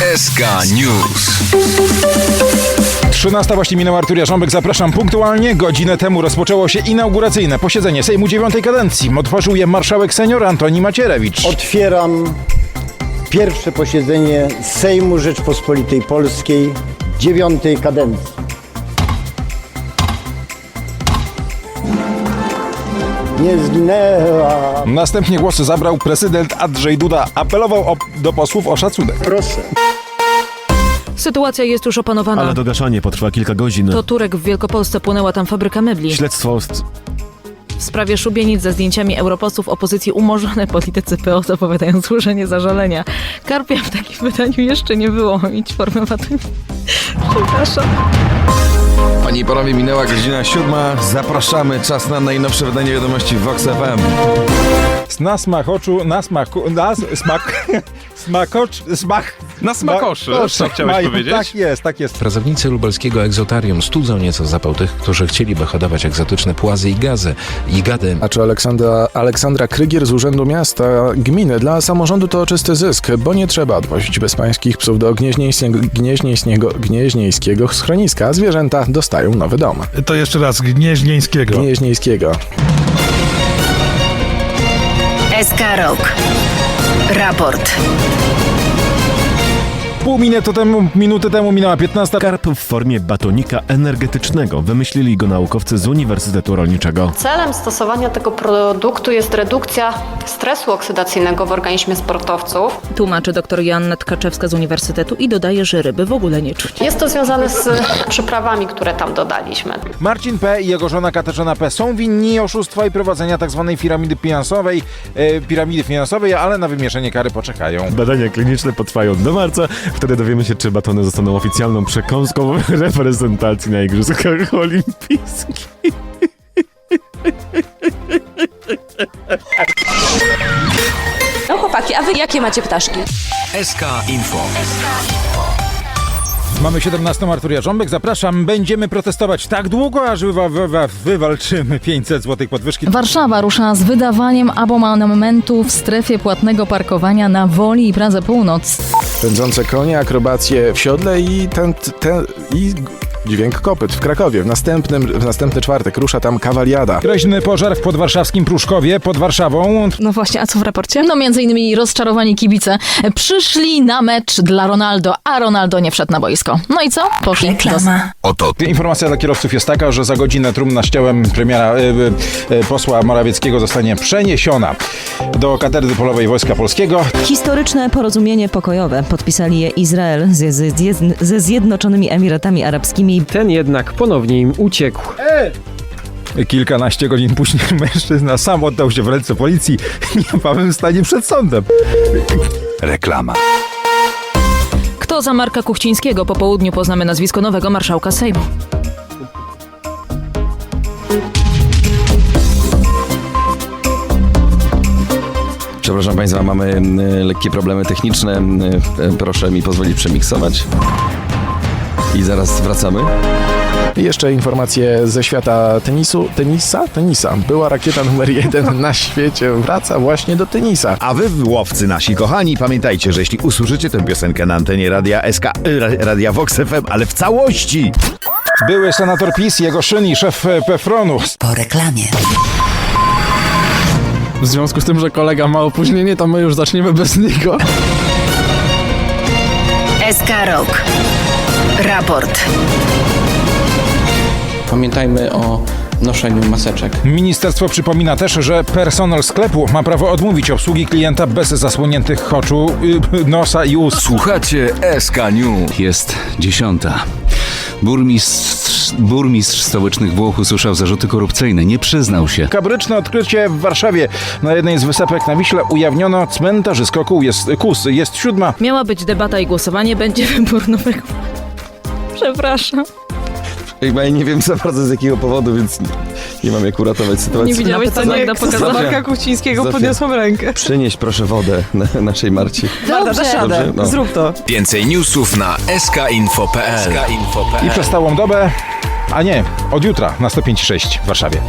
SK News. 13 właśnie minęła Arturia Rząbek. Zapraszam punktualnie. Godzinę temu rozpoczęło się inauguracyjne posiedzenie Sejmu dziewiątej kadencji. Otworzył je marszałek senior Antoni Macierewicz. Otwieram pierwsze posiedzenie Sejmu Rzeczpospolitej Polskiej dziewiątej kadencji. Nie zginęła. Następnie głosy zabrał prezydent Andrzej Duda. Apelował o, do posłów o szacunek. Proszę. Sytuacja jest już opanowana. Ale dogaszanie potrwa kilka godzin. To Turek w Wielkopolsce płynęła tam fabryka mebli. Śledztwo st- W sprawie szubienic ze zdjęciami europosłów opozycji umorzone politycy PO zapowiadają złożenie zażalenia. Karpia w takim wydaniu jeszcze nie było. Mieć formę. Przepraszam. Panie i panowie, minęła godzina siódma. Zapraszamy. Czas na najnowsze wydanie wiadomości Vox FM. Na smak oczu, na smaku, na smak, smakocz, smak. Na smakoszy, smakosze co chciałeś mają. powiedzieć? Tak jest, tak jest. Pracownicy lubelskiego egzotarium studzą nieco zapał tych, którzy chcieliby hodować egzotyczne płazy i gazy. I gady. A czy Aleksandra, Aleksandra Krygier z Urzędu Miasta Gminy dla samorządu to czysty zysk, bo nie trzeba odwozić bezpańskich psów do gnieźnieńskiego, gnieźnieńskiego, gnieźnieńskiego schroniska, a zwierzęta dostają nowy dom. To jeszcze raz, Gnieźnieńskiego. Gnieźnieńskiego. SK Rok. Raport. Pół minuty temu, minuty temu minęła 15. karp w formie batonika energetycznego. Wymyślili go naukowcy z Uniwersytetu Rolniczego. Celem stosowania tego produktu jest redukcja stresu oksydacyjnego w organizmie sportowców. Tłumaczy dr Joanna Tkaczewska z Uniwersytetu i dodaje, że ryby w ogóle nie czuć. Jest to związane z przyprawami, które tam dodaliśmy. Marcin P. i jego żona Katarzyna P. są winni oszustwa i prowadzenia tzw. piramidy finansowej, e, piramidy finansowej, ale na wymierzenie kary poczekają. Badania kliniczne potrwają do marca. Wtedy dowiemy się, czy batony zostaną oficjalną przekąską reprezentacji na Igrzyskach Olimpijskich. Wy jakie macie ptaszki? SK Info. Mamy 17 Arturia Rząbek, zapraszam. Będziemy protestować tak długo, aż wywa, wywa, wywalczymy 500 zł podwyżki. Warszawa rusza z wydawaniem abonamentu w strefie płatnego parkowania na Woli i Pradze Północ. Pędzące konie, akrobacje w siodle i ten, ten i dźwięk kopyt w Krakowie. W następnym, w następny czwartek rusza tam kawaliada. Groźny pożar w podwarszawskim Pruszkowie, pod Warszawą. No właśnie, a co w raporcie? No między innymi rozczarowani kibice przyszli na mecz dla Ronaldo, a Ronaldo nie wszedł na boisko. No i co? Poszli do... Oto Informacja dla kierowców jest taka, że za godzinę trumna z ciałem premiera y, y, y, posła Morawieckiego zostanie przeniesiona do katedry polowej Wojska Polskiego. Historyczne porozumienie pokojowe podpisali je Izrael ze, ze, ze Zjednoczonymi Emiratami Arabskimi. Ten jednak ponownie im uciekł. Kilkanaście godzin później mężczyzna sam oddał się w ręce policji, niebawem stanie przed sądem. reklama. Kto za Marka Kuchcińskiego? Po południu poznamy nazwisko nowego marszałka Sejmu. Przepraszam Państwa, mamy y, lekkie problemy techniczne. Y, y, proszę mi pozwolić przemiksować. I zaraz wracamy. I jeszcze informacje ze świata tenisu. Tenisa? Tenisa. Była rakieta numer jeden na świecie. Wraca właśnie do tenisa. A wy, łowcy nasi kochani, pamiętajcie, że jeśli usłyszycie tę piosenkę na antenie Radia SK, y, Ra- Radia Vox FM, ale w całości, Były senator PiS, jego szyn i szef e, Pefronu. Po reklamie. W związku z tym, że kolega ma opóźnienie, to my już zaczniemy bez niego. SK Rok. Raport. Pamiętajmy o noszeniu maseczek. Ministerstwo przypomina też, że personel sklepu ma prawo odmówić obsługi klienta bez zasłoniętych oczu, y, nosa i ust. Słuchacie SK News. Jest dziesiąta. Burmistrz, burmistrz stołecznych Włoch usłyszał zarzuty korupcyjne. Nie przyznał się. Kabryczne odkrycie w Warszawie. Na jednej z wysepek na Wiśle ujawniono cmentarzysko kół. Jest, kus. Jest siódma. Miała być debata i głosowanie, będzie wybór nowego. Przepraszam. Chyba ja nie wiem za bardzo z jakiego powodu, więc nie, nie mam jak uratować sytuacji. Nie widziałeś, co Magda pokazała? Zofia, Kuchcińskiego Zofia. rękę. Przynieś proszę wodę na, naszej Marci. Dobrze, Dobrze? No. Zrób to. Więcej newsów na skainfo.pl I przez całą dobę, a nie, od jutra na 105.6 w Warszawie.